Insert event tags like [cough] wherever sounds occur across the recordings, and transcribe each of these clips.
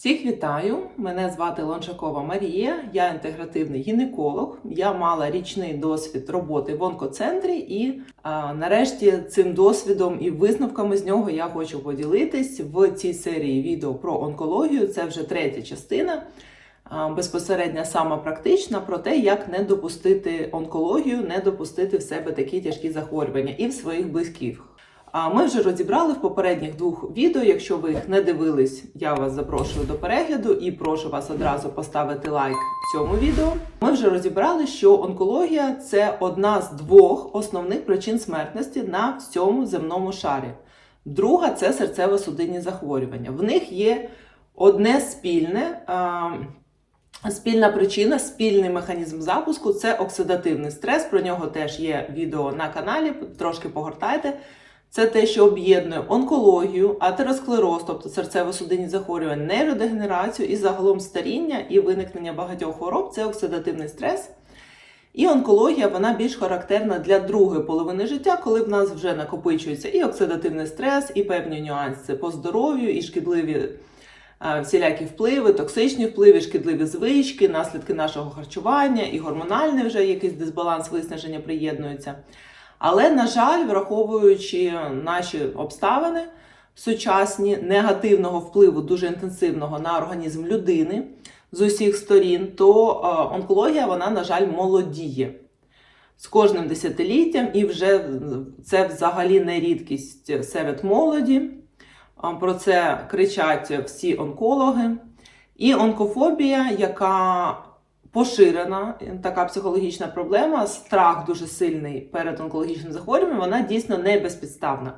Всіх вітаю! Мене звати Лончакова Марія, я інтегративний гінеколог. Я мала річний досвід роботи в онкоцентрі, і а, нарешті цим досвідом і висновками з нього я хочу поділитись в цій серії відео про онкологію. Це вже третя частина. а, Безпосередньо сама практична про те, як не допустити онкологію, не допустити в себе такі тяжкі захворювання і в своїх близьких. Ми вже розібрали в попередніх двох відео. Якщо ви їх не дивились, я вас запрошую до перегляду і прошу вас одразу поставити лайк цьому відео. Ми вже розібрали, що онкологія це одна з двох основних причин смертності на всьому земному шарі. Друга це серцево-судинні захворювання. В них є одне спільне. а, Спільна причина, спільний механізм запуску це оксидативний стрес. Про нього теж є відео на каналі. Трошки погортайте. Це те, що об'єднує онкологію, атеросклероз, тобто серцево-судинні захворювання, нейродегенерацію і загалом старіння і виникнення багатьох хвороб це оксидативний стрес. І онкологія вона більш характерна для другої половини життя, коли в нас вже накопичується і оксидативний стрес, і певні нюанси по здоров'ю, і шкідливі всілякі впливи, токсичні впливи, шкідливі звички, наслідки нашого харчування, і гормональний вже якийсь дисбаланс виснаження приєднується. Але, на жаль, враховуючи наші обставини сучасні негативного впливу дуже інтенсивного на організм людини з усіх сторін, то е, онкологія вона, на жаль, молодіє з кожним десятиліттям, і вже це взагалі не рідкість серед молоді. Е, Про це кричать всі онкологи. І онкофобія, яка поширена така психологічна проблема, страх дуже сильний перед онкологічним захворюванням, вона дійсно не безпідставна.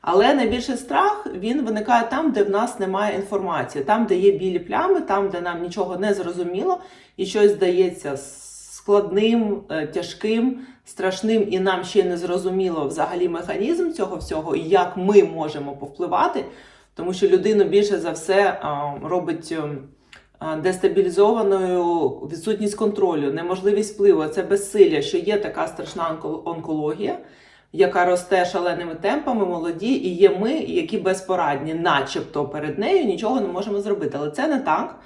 Але найбільший страх він виникає там, де в нас немає інформації, там, де є білі плями, там, де нам нічого не зрозуміло, і щось здається складним, е, тяжким, страшним, і нам ще не зрозуміло взагалі механізм цього всього, і як ми можемо повпливати, тому що людину більше за все робить. Дестабілізованою відсутність контролю, неможливість впливу, це безсилля, що є така страшна онкологія, яка росте шаленими темпами, молоді, і є ми, які безпорадні, начебто перед нею нічого не можемо зробити. Але це не так.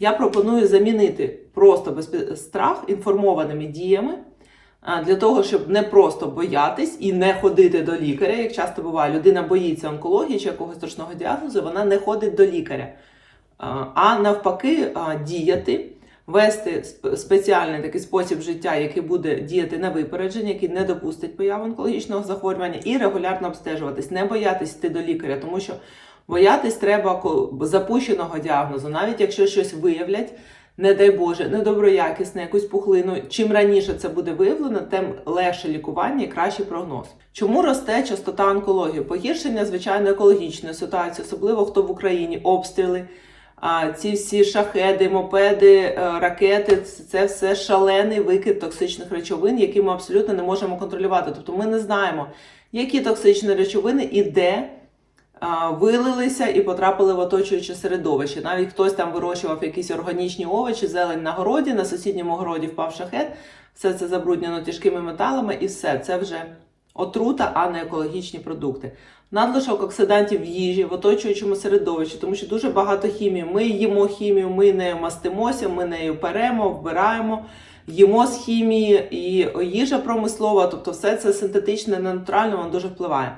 Я пропоную замінити просто безпе- страх інформованими діями. Для того, щоб не просто боятись і не ходити до лікаря, як часто буває, людина боїться онкології чи якогось страшного діагнозу, вона не ходить до лікаря а навпаки, діяти, вести спеціальний такий спосіб життя, який буде діяти на випередження, який не допустить появи онкологічного захворювання, і регулярно обстежуватись, не боятись йти до лікаря, тому що боятись треба запущеного діагнозу, навіть якщо щось виявлять. Не дай Боже, недоброякісне, якусь пухлину. Чим раніше це буде виявлено, тим легше лікування і кращий прогноз. Чому росте частота онкології? Погіршення звичайно екологічної ситуації, особливо хто в Україні, обстріли, ці всі шахеди, мопеди, е, ракети це все шалений викид токсичних речовин, які ми абсолютно не можемо контролювати. Тобто ми не знаємо, які токсичні речовини і де вилилися і потрапили в оточуюче середовище. Навіть хтось там вирощував якісь органічні овочі, зелень на городі, на сусідньому городі впав шахет, все це забруднено тяжкими металами, і все це вже отрута, а не екологічні продукти. Надлишок оксидантів в їжі, в оточуючому середовищі, тому що дуже багато хімії. Ми їмо хімію, ми нею мастимося, ми нею перемо, вбираємо, їмо з хімії і їжа промислова, тобто все це синтетичне, не натуральне, воно дуже впливає.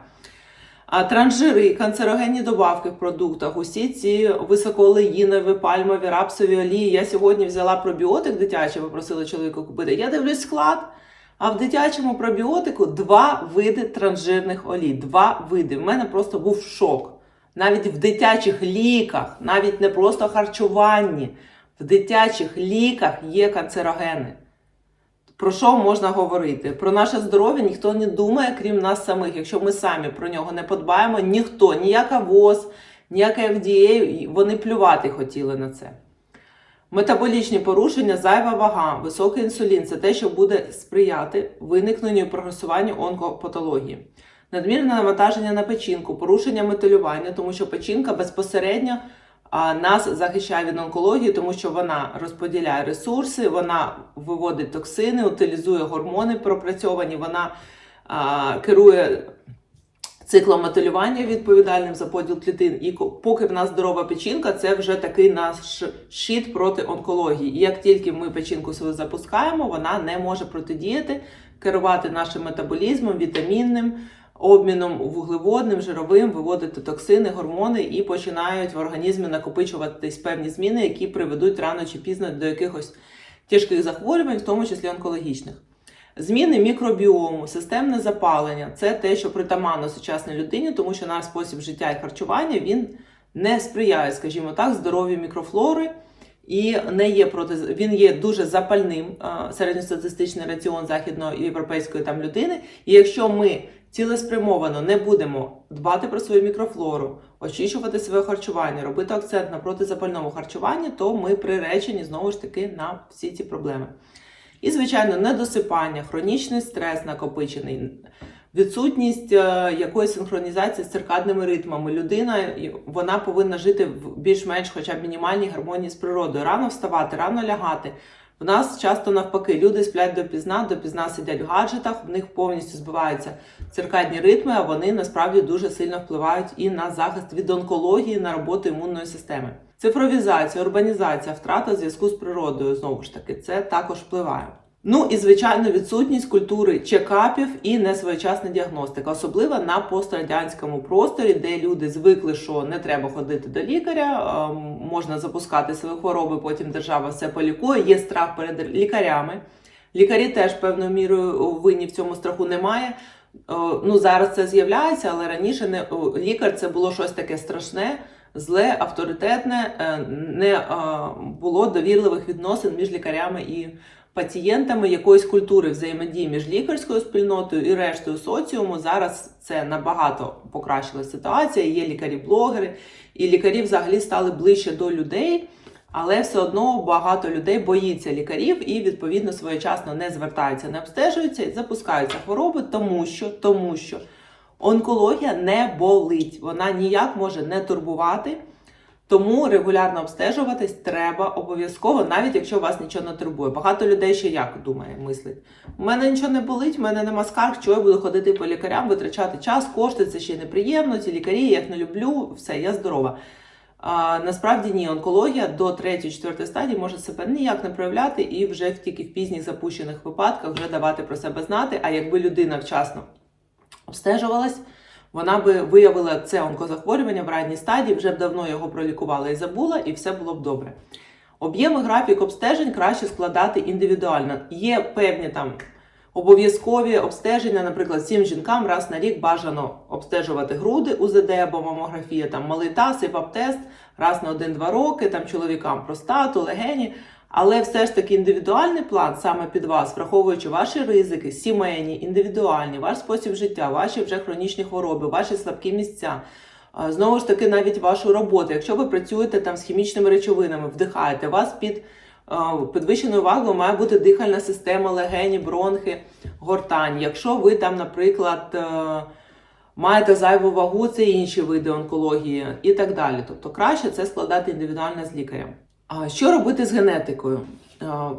А транжири, канцерогенні добавки в продуктах, усі ці високоолеїнові, пальмові, рапсові олії. Я сьогодні взяла пробіотик дитячий, попросила чоловіка купити. Я дивлюсь склад. А в дитячому пробіотику два види транжирних олій. Два види. В мене просто був шок. Навіть в дитячих ліках, навіть не просто харчуванні, в дитячих ліках є канцерогени. Про що можна говорити? Про наше здоров'я ніхто не думає, крім нас самих. Якщо ми самі про нього не подбаємо, ніхто, ніяка ВОЗ, ніяка FDA, вони плювати хотіли на це. Метаболічні порушення, зайва вага, високий інсулін це те, що буде сприяти виникненню і прогресуванню онкопатології. Надмірне навантаження на печінку, порушення метилювання, тому що печінка безпосередньо нас захищає від онкології, тому що вона розподіляє ресурси, вона виводить токсини, утилізує гормони пропрацьовані, вона керує циклом метилювання відповідальним за поділ клітин. І поки в нас здорова печінка, це вже такий наш щит проти онкології. І як тільки ми печінку свою запускаємо, вона не може протидіяти, керувати нашим метаболізмом, вітамінним. Обміном вуглеводним, жировим, виводити токсини, гормони і починають в організмі накопичуватись певні зміни, які приведуть рано чи пізно до якихось тяжких захворювань, в тому числі онкологічних. Зміни мікробіому, системне запалення це те, що притаманно сучасній людині, тому що наш спосіб життя і харчування він не сприяє, скажімо так, здоров'ю мікрофлори і не є проти він є дуже запальним середньостатистичний раціон західноєвропейської там людини. І якщо ми цілеспрямовано не будемо дбати про свою мікрофлору, очищувати своє харчування, робити акцент на протизапальному харчуванні, то ми приречені знову ж таки на всі ці проблеми. І, звичайно, недосипання, хронічний стрес накопичений, відсутність е, якоїсь синхронізації з циркадними ритмами. Людина вона повинна жити в більш-менш хоча б мінімальній гармонії з природою. Рано вставати, рано лягати. В нас часто навпаки, люди сплять допізна, допізна сидять в гаджетах, в них повністю збиваються циркадні ритми, а вони насправді дуже сильно впливають і на захист від онкології, на роботу імунної системи. Цифровізація, урбанізація, втрата зв'язку з природою знову ж таки, це також впливає. Ну і звичайно, відсутність культури чекапів і несвоєчасна діагностика, особливо на пострадянському просторі, де люди звикли, що не треба ходити до лікаря, е, можна запускати свої хвороби, потім держава все полікує. Є страх перед лікарями. Лікарі теж певною мірою винні в цьому страху немає. Е, Ну зараз це з'являється, але раніше не о, лікар це було щось таке страшне. Зле, авторитетне, е, не було довірливих відносин між лікарями і пацієнтами якоїсь культури взаємодії між лікарською спільнотою і рештою соціуму. Зараз це набагато покращила ситуація. Є лікарі-блогери, і лікарі взагалі стали ближче до людей, але все одно багато людей боїться лікарів і відповідно своєчасно не звертаються, не обстежуються і запускаються хвороби, тому що, тому що онкологія не болить, вона ніяк може не турбувати. Тому регулярно обстежуватись треба обов'язково, навіть якщо вас нічого не турбує. Багато людей ще як думає, мислить. У мене нічого не болить, у мене нема скарг, чого я буду ходити по лікарям, витрачати час, кошти, це ще неприємно. Ці лікарі, я їх не люблю, все, я здорова. А, насправді ні, онкологія до 3-4 стадії може себе ніяк не проявляти і вже тільки в пізніх запущених випадках вже давати про себе знати. А якби людина вчасно обстежувалась, вона би виявила це онкозахворювання в ранній стадії, вже б давно його пролікувала і забула, і все було б добре. Об'єми графік обстежень краще складати індивідуально. Є певні там обов'язкові обстеження, наприклад, всім жінкам раз на рік бажано обстежувати груди УЗД або мамографія, там малий таз, ІПАП-тест, раз на 1-2 роки, там чоловікам простату, легені. Але все ж таки індивідуальний план саме під вас, враховуючи ваші ризики, сімейні, індивідуальні, ваш спосіб життя, ваші вже хронічні хвороби, ваші слабкі місця. Знову ж таки, навіть вашу роботу. Якщо ви працюєте там з хімічними речовинами, вдихаєте, у вас під підвищеною увагою має бути дихальна система, легені, бронхи, гортань. Якщо ви там, наприклад, е, маєте зайву вагу, це інші види онкології і так далі. Тобто краще це складати індивідуально з лікарем. Що робити з генетикою?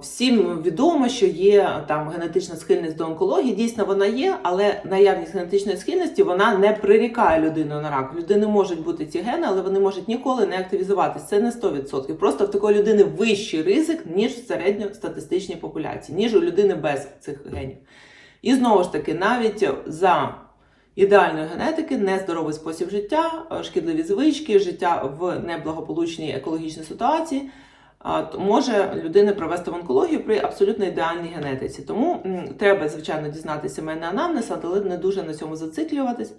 Всім відомо, що є там генетична схильність до онкології. Дійсно, вона є, але наявність генетичної схильності вона не прирікає людину на рак. Людини можуть бути ці гени, але вони можуть ніколи не активізуватися. Це не 100%. Просто в такої людини вищий ризик, ніж в середньостатистичній популяції, ніж у людини без цих генів. І знову ж таки, навіть за ідеальної генетики, нездоровий спосіб життя, шкідливі звички, життя в неблагополучній екологічній ситуації може людини привести в онкологію при абсолютно ідеальній генетиці. Тому треба, звичайно, дізнатися сімейний анамнез, але не дуже на цьому зациклюватись.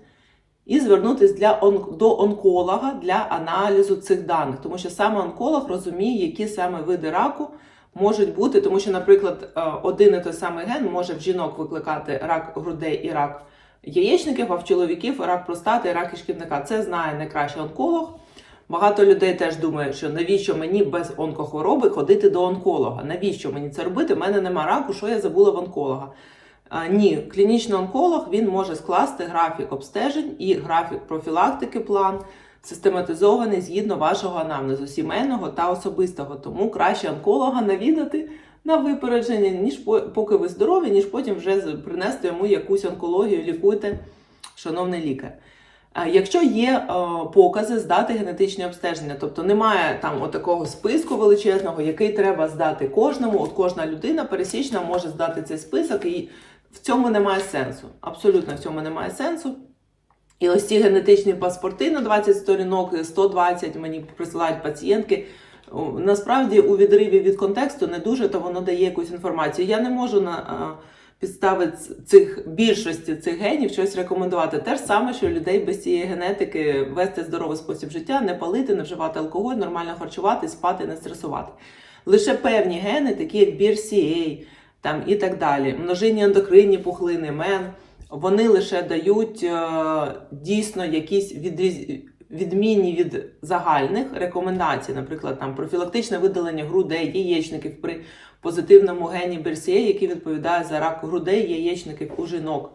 І звернутися для он- до онколога для аналізу цих даних, тому що саме онколог розуміє, які саме види раку можуть бути, тому що, наприклад, е, один і той самий ген може в жінок викликати рак грудей і рак яєчників, а в чоловіків рак простати і рак кишківника. Це знає найкраще онколог. Багато людей теж думають, що навіщо мені без онкохвороби ходити до онколога? Навіщо мені це робити? У мене нема раку, що я забула в онколога. А, ні, клінічний онколог він може скласти графік обстежень і графік профілактики план, систематизований згідно вашого анамнезу, сімейного та особистого. Тому краще онколога навідати на випередження, ніж поки ви здорові, ніж потім вже принести йому якусь онкологію, лікуйте, шановний лікар. Е, Якщо є е, покази здати генетичне обстеження, тобто немає там отакого списку величезного, який треба здати кожному, от кожна людина пересічна може здати цей список, і в цьому немає сенсу. Абсолютно в цьому немає сенсу. І ось ці генетичні паспорти на 20 сторінок, 120 мені присилають пацієнтки. Насправді у відриві від контексту не дуже, то воно дає якусь інформацію. Я не можу на а, підстави цих більшості цих генів щось рекомендувати. Те ж саме, що людей без цієї генетики вести здоровий спосіб життя, не палити, не вживати алкоголь, нормально харчувати, спати, не стресувати. Лише певні гени, такі як BRCA там, і так далі, множинні ендокринні пухлини, мен, вони лише дають е, дійсно якісь відріз... відмінні від загальних рекомендацій, наприклад, там профілактичне видалення грудей, яєчників при позитивному гені BRCA, який відповідає за рак грудей, яєчників у жінок,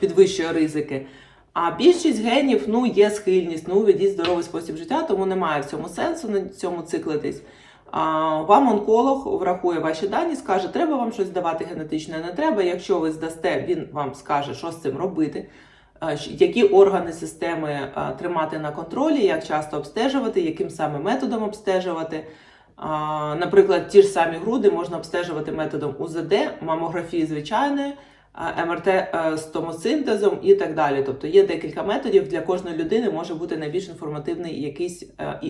підвищує ризики. А більшість генів ну, є схильність, ну, ведіть здоровий спосіб життя, тому немає в цьому сенсу на цьому циклитись. А, вам онколог врахує ваші дані, скаже, треба вам щось давати генетичне, не треба. Якщо ви здасте, він вам скаже, що з цим робити, які органи системи тримати на контролі, як часто обстежувати, яким саме методом обстежувати. Наприклад, ті ж самі груди можна обстежувати методом УЗД, мамографії звичайної, МРТ е, з томосинтезом і так далі. Тобто є декілька методів для кожної людини може бути найбільш інформативний якийсь е,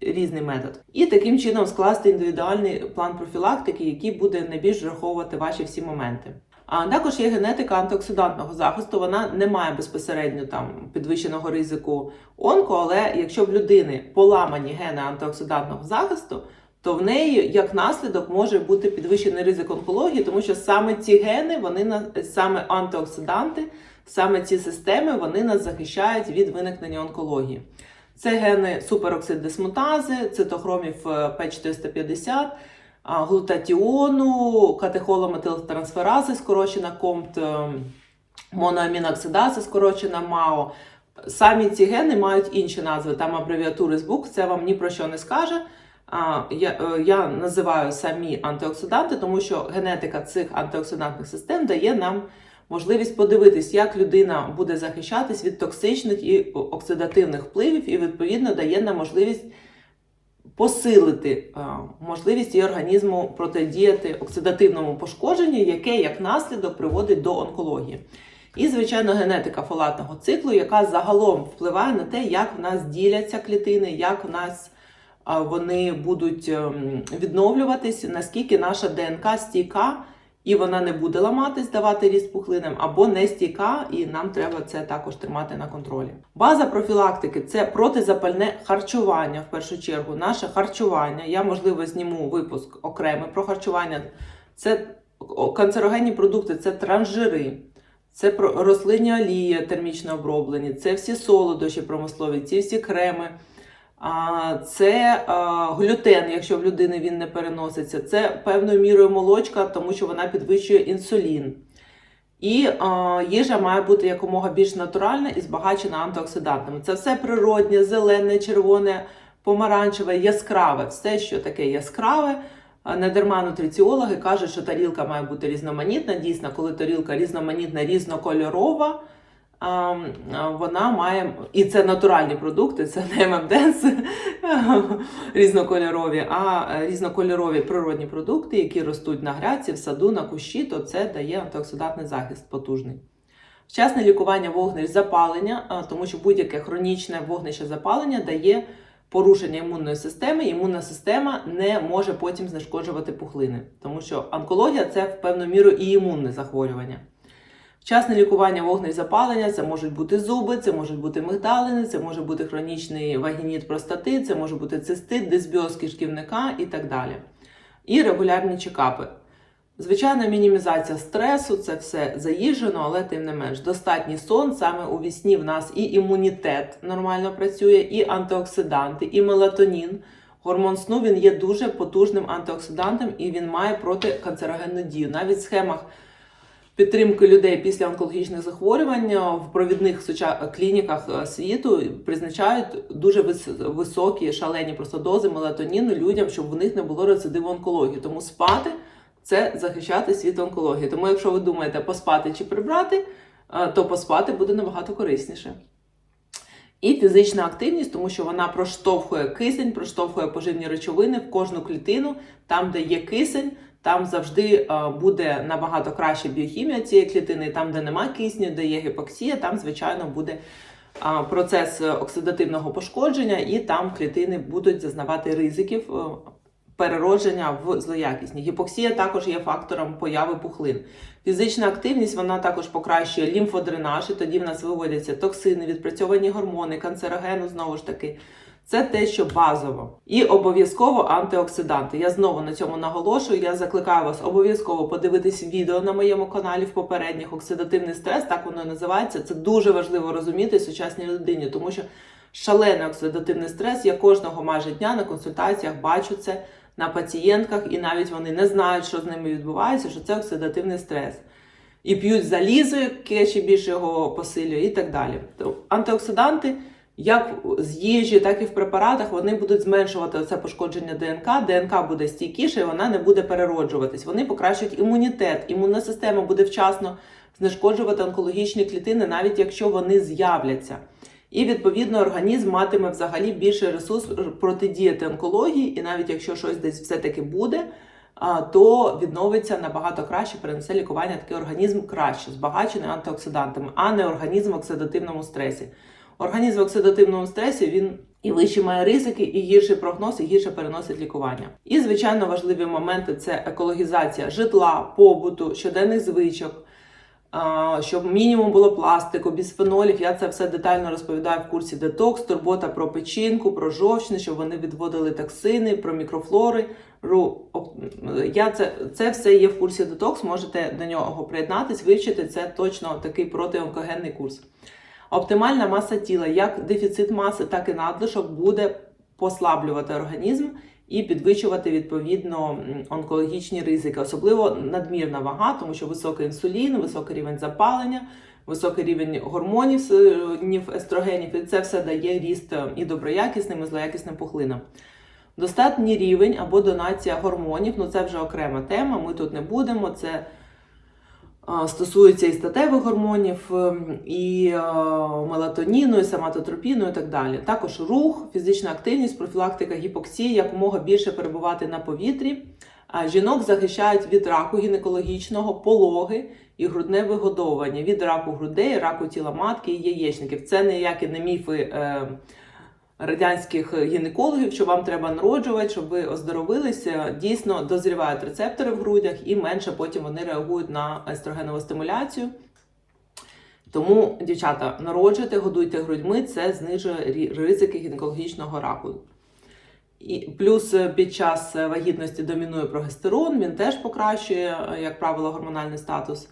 різний метод. І таким чином скласти індивідуальний план профілактики, який буде найбільш враховувати ваші всі моменти. А також є генетика антиоксидантного захисту. Вона не має безпосередньо там підвищеного ризику онко, але якщо в людини поламані гени антиоксидантного захисту, то в неї як наслідок може бути підвищений ризик онкології, тому що саме ці гени, вони на саме антиоксиданти, саме ці системи вони нас захищають від виникнення онкології. Це гени супероксиддисмутази, цитохромів е, П450, а, глутатіону, катехолометилтрансферази, скорочена КОМТ, е, моноаміноксидази, скорочена МАО. Самі ці гени мають інші назви, там абревіатури з букв, це вам ні про що не скаже. Я, е, я називаю самі антиоксиданти, тому що генетика цих антиоксидантних систем дає нам можливість подивитись, як людина буде захищатись від токсичних і оксидативних впливів, і відповідно дає нам можливість посилити е, можливість її організму протидіяти оксидативному пошкодженню, яке як наслідок приводить до онкології. І, звичайно, генетика фолатного циклу, яка загалом впливає на те, як в нас діляться клітини, як в нас вони будуть ем, відновлюватись, наскільки наша ДНК стійка, і вона не буде ламатись, давати ріст пухлинам, або не стійка, і нам треба це також тримати на контролі. База профілактики це протизапальне харчування в першу чергу. Наше харчування. Я можливо зніму випуск окремий про харчування. Це канцерогенні продукти, це транжири. Це рослинні олії термічно оброблені, це всі солодощі промислові, ці всі креми, це глютен, якщо в людини він не переноситься, це певною мірою молочка, тому що вона підвищує інсулін. І їжа має бути якомога більш натуральна і збагачена антиоксидантами. Це все природнє, зелене, червоне, помаранчеве, яскраве, все, що таке яскраве. А Не дарма нутриціологи кажуть, що тарілка має бути різноманітна. Дійсно, коли тарілка різноманітна, різнокольорова, вона має і це натуральні продукти, це не ММДЕНС [laughs] різнокольорові, а різнокольорові природні продукти, які ростуть на грядці, в саду, на кущі, то це дає антиоксидантний захист потужний. Вчасне лікування вогнищ запалення, тому що будь-яке хронічне вогнище запалення дає порушення імунної системи. Імунна система не може потім знешкоджувати пухлини, тому що онкологія це в певну міру і імунне захворювання. Вчасне лікування вогнищ запалення це можуть бути зуби, це можуть бути мигдалини, це може бути хронічний вагініт простати, це може бути цистит, дисбіоз кишківника і так далі. І регулярні чекапи. Звичайна мінімізація стресу, це все заїжджено, але тим не менш. Достатній сон, саме у вісні в нас і імунітет нормально працює, і антиоксиданти, і мелатонін. Гормон сну він є дуже потужним антиоксидантом і він має протиканцерогенну дію. Навіть в схемах підтримки людей після онкологічних захворювань в провідних суча- клініках е, світу призначають дуже вис- високі шалені просто дози мелатоніну людям, щоб в них не було рецидиву онкології. Тому спати це захищати від онкології. Тому, якщо ви думаєте поспати чи прибрати, е, то поспати буде набагато корисніше. І фізична активність, тому що вона проштовхує кисень, проштовхує поживні речовини в кожну клітину, там, де є кисень. Там завжди е, буде набагато краще біохімія цієї клітини, там, де нема кисню, де є гіпоксія, там, звичайно, буде е, процес оксидативного пошкодження, і там клітини будуть зазнавати ризиків е, переродження в злоякісні. Гіпоксія також є фактором появи пухлин. Фізична активність вона також покращує лімфодренаж, і тоді в нас виводяться токсини, відпрацьовані гормони, канцерогену знову ж таки. Це те, що базово. І обов'язково антиоксиданти. Я знову на цьому наголошую. Я закликаю вас обов'язково подивитись відео на моєму каналі в попередніх оксидативний стрес, так воно і називається. Це дуже важливо розуміти сучасній людині, тому що шалений оксидативний стрес я кожного майже дня на консультаціях бачу це на пацієнтках, і навіть вони не знають, що з ними відбувається, що це оксидативний стрес. І п'ють залізо, яке ще більше його посилює, і так далі. Антиоксиданти як з їжі, так і в препаратах вони будуть зменшувати це пошкодження ДНК. ДНК буде стійкіше, і вона не буде перероджуватись. Вони покращують імунітет. Імунна система буде вчасно знешкоджувати онкологічні клітини, навіть якщо вони з'являться. І відповідно організм матиме взагалі більший ресурс протидіяти онкології, і навіть якщо щось десь все-таки буде, то відновиться набагато краще, перенесе лікування такий організм краще, збагачений антиоксидантами, а не організм в оксидативному стресі. Організм в оксидативному стресі він і вищі має ризики, і гірший прогноз, і гірше переносить лікування. І звичайно важливі моменти це екологізація житла, побуту, щоденних звичок. Щоб мінімум було пластику, бісфенолів, я це все детально розповідаю в курсі детокс, турбота про печінку, про жовчне, щоб вони відводили токсини, про мікрофлори. Я це, це все є в курсі детокс. Можете до нього приєднатись, вивчити це точно такий протионкогенний курс. Оптимальна маса тіла, як дефіцит маси, так і надлишок буде послаблювати організм і підвищувати відповідно онкологічні ризики, особливо надмірна вага, тому що високий інсулін, високий рівень запалення, високий рівень гормонів, естрогенів, і це все дає ріст е, і доброякісним, і злоякісним пухлинам. Достатній рівень або донація гормонів, ну це вже окрема тема. Ми тут не будемо. Це стосується і статевих гормонів, ем, і е, мелатоніну, і соматотропіну, і так далі. Також рух, фізична активність, профілактика гіпоксії, якомога більше перебувати на повітрі. Жінок захищають від раку гінекологічного, пологи і грудне вигодовування, від раку грудей, раку тіла матки і яєчників. Це ніякі не міфи е, радянських гінекологів, що вам треба народжувати, щоб ви оздоровилися. Дійсно дозрівають рецептори в грудях і менше потім вони реагують на естрогенову стимуляцію. Тому, дівчата, народжуйте, годуйте грудьми, це знижує ризики гінекологічного раку. І плюс е, під час е, вагітності домінує прогестерон, він теж покращує, е, як правило, гормональний статус.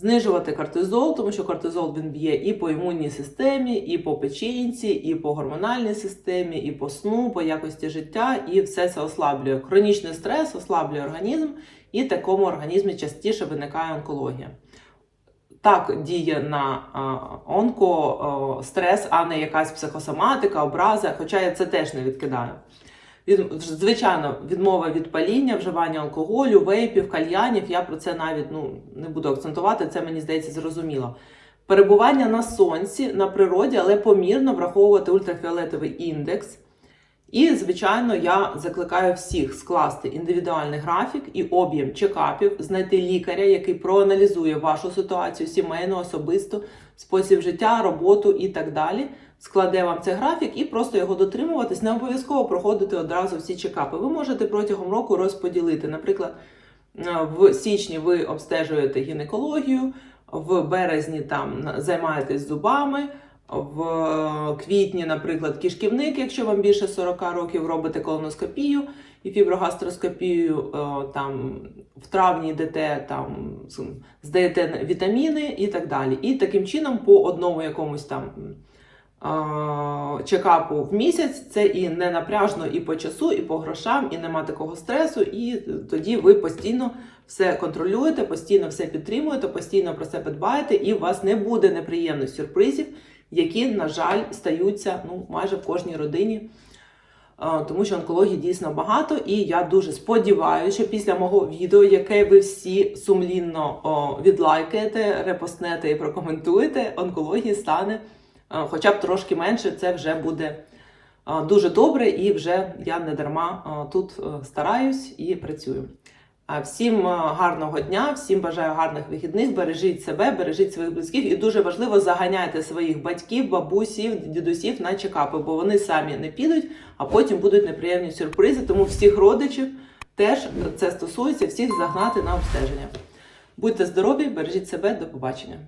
Знижувати кортизол, тому що кортизол він б'є і по імунній системі, і по печінці, і по гормональній системі, і по сну, по якості життя, і все це ослаблює. Хронічний стрес ослаблює організм, і такому організмі частіше виникає онкологія. Так діє на онко стрес, а не якась психосоматика, образа, хоча я це теж не відкидаю. Звичайно, відмова від паління, вживання алкоголю, вейпів, кальянів. Я про це навіть ну, не буду акцентувати, це мені здається зрозуміло. Перебування на сонці, на природі, але помірно враховувати ультрафіолетовий індекс. І, звичайно, я закликаю всіх скласти індивідуальний графік і об'єм чекапів, знайти лікаря, який проаналізує вашу ситуацію сімейну, особисту, спосіб життя, роботу і так далі. Складе вам цей графік і просто його дотримуватись. Не обов'язково проходити одразу всі чекапи. Ви можете протягом року розподілити. Наприклад, е, в січні ви обстежуєте гінекологію, в березні там займаєтесь зубами. В квітні, наприклад, кишківник, якщо вам більше 40 років, робите колоноскопію і фіброгастроскопію, е, там в травні йдете там здаєте вітаміни і так далі. І таким чином по одному якомусь там е, чекапу в місяць це і не напряжно і по часу, і по грошам, і нема такого стресу. І тоді ви постійно все контролюєте, постійно все підтримуєте, постійно про це подбаєте, і у вас не буде неприємних сюрпризів, які, на жаль, стаються ну, майже в кожній родині. Е, Тому що онкології дійсно багато, і я дуже сподіваюся, що після мого відео, яке ви всі сумлінно відлайкаєте, репостнете і прокоментуєте, онкології стане хоча б трошки менше, це вже буде дуже добре, і вже я не дарма тут е, стараюсь і працюю. Всім е, гарного дня, всім бажаю гарних вихідних. Бережіть себе, бережіть своїх близьких, і дуже важливо заганяйте своїх батьків, бабусів, дідусів на чекапи, бо вони самі не підуть, а потім будуть неприємні сюрпризи. Тому всіх родичів теж це стосується всіх загнати на обстеження. Будьте здорові, бережіть себе, до побачення.